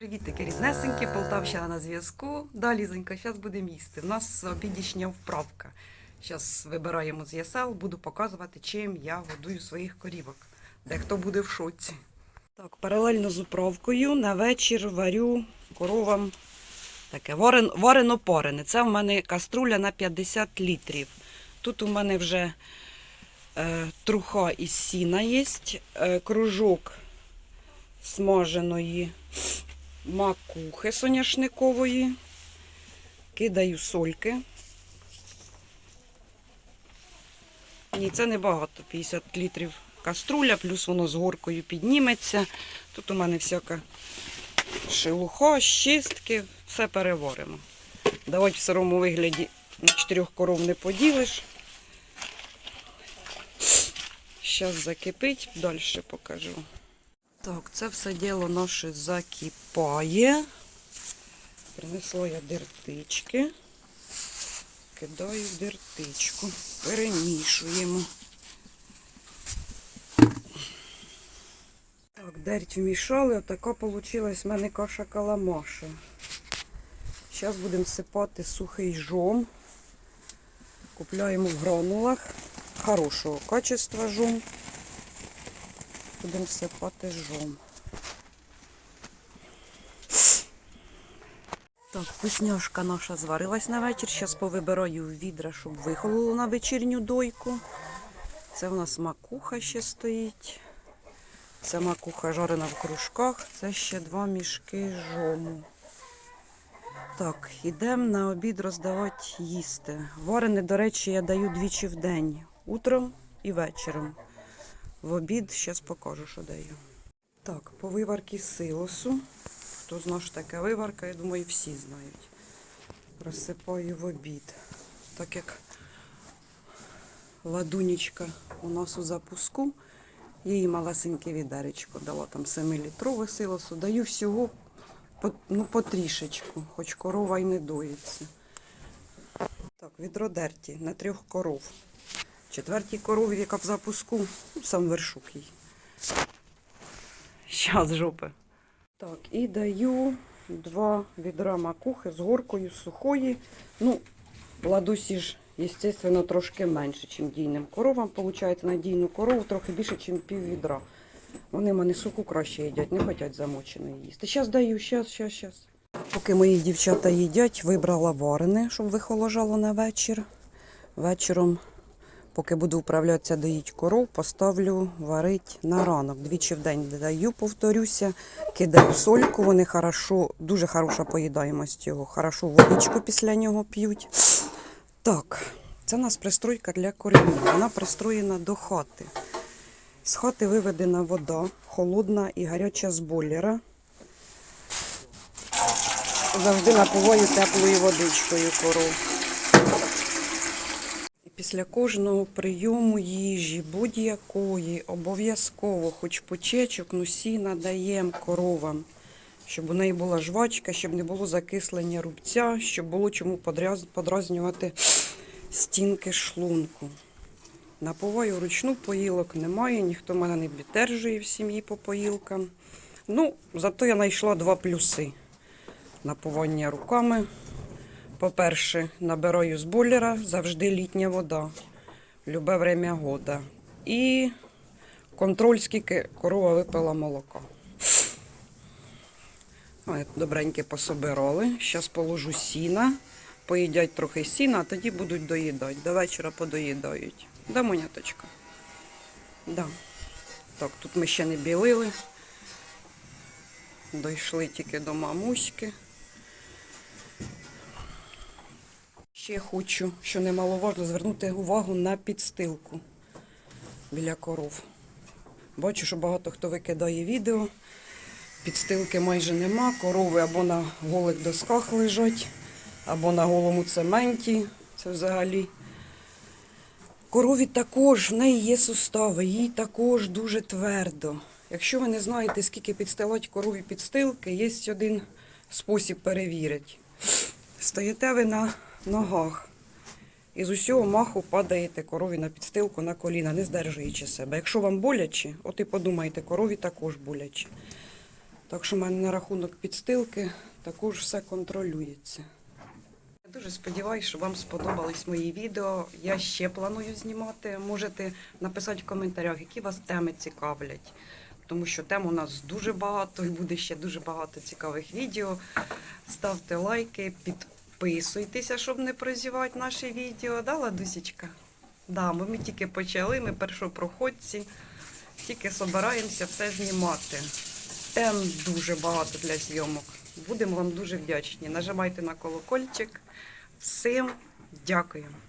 Привітики, ріднесенькі, Полтавщина на зв'язку. Да, Лізонька, зараз будемо їсти. У нас обідішня вправка. Зараз вибираємо з ясел, буду показувати, чим я годую своїх корівок. Дехто буде в шоці. Так, паралельно з управкою на вечір варю коровам таке варен, варено-парене. Це в мене каструля на 50 літрів. Тут у мене вже е, труха із сіна є, е, кружок смаженої макухи соняшникової. Кидаю сольки. Ні, це небагато. 50 літрів каструля, плюс воно з горкою підніметься. Тут у мене всяка шелуха, щистки, все переваримо. Давати в сирому вигляді на чотирьох коров не поділиш. Зараз закипить, далі покажу. Так, це все діло наше закипає. Принесла я дертички. Кидаю дертичку. Перемішуємо. Так, дерть вмішали, отака вийшла в мене каша каламаша. Зараз будемо сипати сухий жом. Купляємо в гранулах. Хорошого качества жом. Будемо сипати жом. Так, вкусняшка наша зварилась на вечір. Зараз повибираю в відра, щоб вихололо на вечірню дойку. Це у нас макуха ще стоїть. Це макуха жарена в кружках. Це ще два мішки жому. Так, ідемо на обід роздавати їсти. Варене, до речі, я даю двічі в день. Утром і вечором. В обід зараз покажу, що даю. Так, по виварці силосу. Хто знає, що таке виварка, я думаю, всі знають. Розсипаю в обід. Так як ладунечка у нас у запуску, їй малесеньке відеречко дала там 7-літрове силосу. Даю всього по, ну, по хоч корова й не доїться. Так, відродерті на трьох коров. Четвертій корові, яка в запуску, ну, сам вершок їй. Щас жопи. Так, і даю два відра макухи з горкою сухої. Ну, ладусі ж, звісно, трошки менше, ніж дійним коровам. Получається, на дійну корову трохи більше, ніж пів відра. Вони мене суку краще їдять, не хочуть замоченої їсти. Зараз даю, зараз, зараз, зараз. Поки мої дівчата їдять, вибрала варене, щоб вихоложало на вечір. Вечором Поки буду вправлятися доїть коров, поставлю варить на ранок. Двічі в день даю, повторюся, кидаю сольку, вони хорошо, дуже хороша поїдаємость його. Хорошо водичку після нього п'ють. Так, це у нас пристройка для корів. Вона пристроєна до хати. З хати виведена вода, холодна і гаряча з бойлера. Завжди напуваю теплою водичкою коров. Після кожного прийому їжі будь-якої обов'язково, хоч почечок, ну сіна даємо коровам, щоб у неї була жвачка, щоб не було закислення рубця, щоб було чому подразнювати стінки шлунку. Напуваю вручну поїлок немає, ніхто мене не підтримує в сім'ї по поїлкам. Ну, зато я знайшла два плюси. Напування руками. По-перше, набираю з бойлера завжди літня вода. Любе время года. І контроль, скільки корова випила молока. Ой, пособирали. Зараз положу сіна. Поїдять трохи сіна, а тоді будуть доїдати. До вечора подоїдають. Да, моняточка? Да. Так, тут ми ще не білили. Дійшли тільки до мамуськи. Ще хочу, що немаловажно, звернути увагу на підстилку біля коров. Бачу, що багато хто викидає відео. Підстилки майже нема. Корови або на голих досках лежать, або на голому цементі. Це взагалі. Корові також, в неї є сустави, їй також дуже твердо. Якщо ви не знаєте, скільки підстилать корові підстилки, є один спосіб перевірити. Стоїте ви на ногах. І з усього маху падаєте корові на підстилку на коліна, не здержуючи себе. Якщо вам боляче, от і подумайте, корові також боляче. Так що в мене на рахунок підстилки також все контролюється. Я дуже сподіваюся, що вам сподобались мої відео. Я ще планую знімати. Можете написати в коментарях, які вас теми цікавлять. Тому що тем у нас дуже багато і буде ще дуже багато цікавих відео. Ставте лайки, підписуйтеся, щоб не прозівати наші відео. Да, Ладусічка? Да, бо ми тільки почали, ми першопроходці, тільки збираємося все знімати. Тем дуже багато для зйомок. Будемо вам дуже вдячні. Нажимайте на колокольчик. Всім дякуємо.